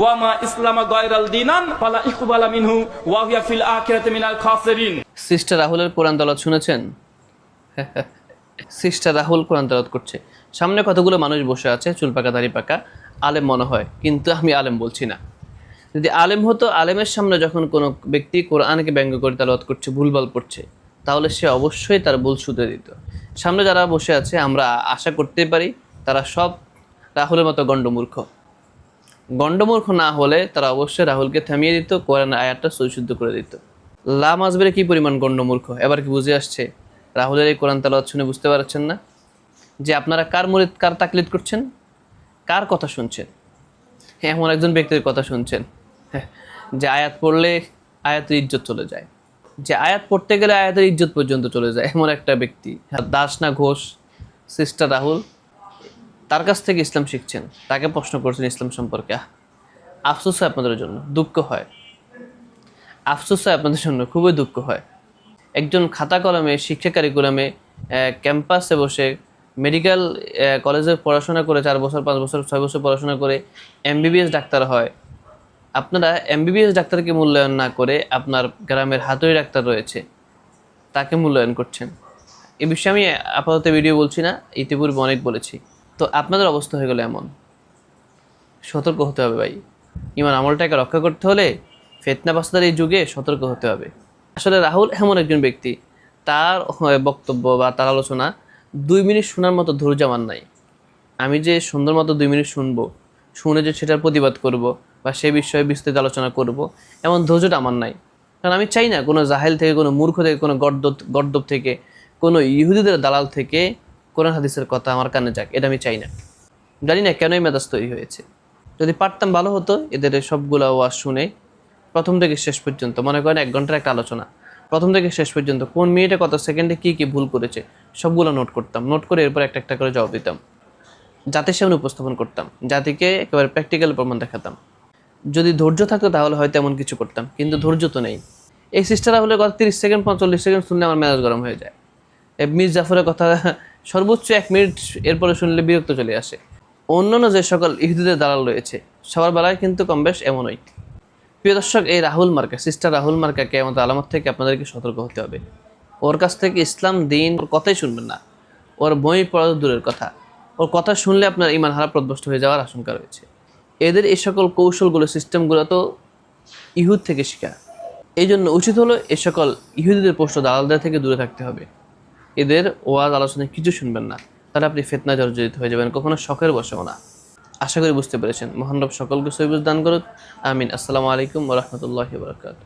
ওয়ামা সিস্টার রাহুলের কোরআন শুনেছেন? সিস্টার রাহুল কোরআন করছে। সামনে কতগুলো মানুষ বসে আছে, চুল পাকা, দাড়ি পাকা, আলেম মনে হয়, কিন্তু আমি আলেম বলছি না। যদি আলেম হতো, আলেমের সামনে যখন কোনো ব্যক্তি কোরআনকে ব্যঙ্গ করে তালাত করছে, ভুলভাল পড়ছে তাহলে সে অবশ্যই তার ভুল শুধরে দিত। সামনে যারা বসে আছে, আমরা আশা করতে পারি তারা সব রাহুলের মতো গণ্ডমূর্খ। গণ্ডমূর্খ না হলে তারা অবশ্যই রাহুলকে থামিয়ে দিত কোরআন আয়াতটা সৈশুদ্ধ করে দিত। লা মাজবেরে কি পরিমাণ গণ্ডমূর্খ? এবার কি বুঝে আসছে? রাহুলের এই কোরআন তালাওয়াত শুনে বুঝতে পারছেন না? যে আপনারা কার মরিদ কার তাকলিদ করছেন? কার কথা শুনছেন? হ্যাঁ এমন একজন ব্যক্তির কথা শুনছেন। হ্যাঁ, যে আয়াত পড়লে আয়াতের ইজ্জত চলে যায়। যে আয়াত পড়তে গেলে আয়াতের ইজ্জত পর্যন্ত চলে যায় এমন একটা ব্যক্তি। দাস না ঘোষ সিস্টার রাহুল। তার কাছ থেকে ইসলাম শিখছেন, তাকে প্রশ্ন করছেন ইসলাম সম্পর্কে আফসোস হয় আপনাদের জন্য, দুঃখ হয়। আফসোস হয় আপনাদের জন্য, খুবই দুঃখ হয়। একজন খাতা কলমে, শিক্ষা কারিকুলামে ক্যাম্পাসে বসে মেডিকেল কলেজে পড়াশোনা করে চার বছর, পাঁচ বছর, ছয় বছর পড়াশোনা করে এমবিবিএস ডাক্তার হয়। আপনারা এমবিবিএস ডাক্তারকে মূল্যায়ন না করে আপনার গ্রামের হাতুড়ি ডাক্তার রয়েছে, তাকে মূল্যায়ন করছেন। এ বিষয়ে আমি আপাতত ভিডিও বলছি না, ইতিপূর্বে অনেক বলেছি। তো আপনাদের অবস্থা হয়ে গেলো এমন। সতর্ক হতে হবে ভাই। ইমান আমলটাকে রক্ষা করতে হলে ফেতনা বাস্তার এই যুগে সতর্ক হতে হবে। আসলে রাহুল এমন একজন ব্যক্তি। তার বক্তব্য বা তার আলোচনা দুই মিনিট শোনার মতো ধৈর্য আমার নাই। আমি যে সুন্দর মতো দুই মিনিট শুনব, শুনে যে সেটার প্রতিবাদ করব বা সে বিষয়ে বিস্তৃত আলোচনা করব, এমন ধৈর্যটা আমার নাই। কারণ আমি চাই না কোনো জাহেল থেকে, কোনো মূর্খ থেকে, কোনো গর্দ গর্দব থেকে, কোনো ইহুদিদের দালাল থেকে কোরআন হাদিসের কথা আমার কানে যাক, এটা আমি চাই না। জানি না কেনই মেজাজ তৈরি হয়েছে। যদি পারতাম ভালো হতো, এদের সবগুলো ওয়াজ শুনে প্রথম থেকে শেষ পর্যন্ত, মনে করেন এক ঘণ্টার একটা আলোচনা। প্রথম থেকে শেষ পর্যন্ত, কোন মিনিটে কত সেকেন্ডে কী কী ভুল করেছে, সবগুলো নোট করতাম। নোট করে এরপর একটা একটা করে জবাব দিতাম। জাতির সামনে উপস্থাপন করতাম। জাতিকে একেবারে প্র্যাকটিক্যাল প্রমাণ দেখাতাম। যদি ধৈর্য থাকতো, তাহলে হয়তো এমন কিছু করতাম, কিন্তু ধৈর্য তো নেই। এই সিস্টার হলে গত তিরিশ সেকেন্ড পঁয়তাল্লিশ সেকেন্ড শুনলে আমার মেজাজ গরম হয়ে যায়। মির জাফরের কথা সর্বোচ্চ এক মিনিট এরপরে শুনলে বিরক্ত চলে আসে। অন্যান্য যে সকল ইহুদিদের দালাল রয়েছে, সবার বেলায় কিন্তু কম বেশ এমনই। প্রিয় দর্শক, এই রাহুল মার্কা, সিস্টার রাহুল মার্কাকে আমাদের আলামত থেকে আপনাদেরকে সতর্ক হতে হবে। ওর কাছ থেকে ইসলাম, দিন, ওর কথাই শুনবেন না। ওর বই পড়া দূরের কথা। ওর কথা শুনলে আপনার ইমান হারা প্রদবষ্ট হয়ে যাওয়ার আশঙ্কা রয়েছে। এদের এই সকল কৌশলগুলো, সিস্টেমগুলো তো ইহুদ থেকে শেখা। এই জন্য উচিত হলো এ সকল ইহুদিদের পোস্ট দালালদের থেকে দূরে থাকতে হবে। এদের ওয়াজ আলোচনায় কিছু শুনবেন না। তাহলে আপনি ফেতনা জর্জরিত হয়ে যাবেন, কখনো শখের বসেও না। আশা করি বুঝতে পেরেছেন। মহানরব সকলকে সৈবুজ দান করুন আমিন। আসসালামু আলাইকুম রহমতুল্লাহ বরকাত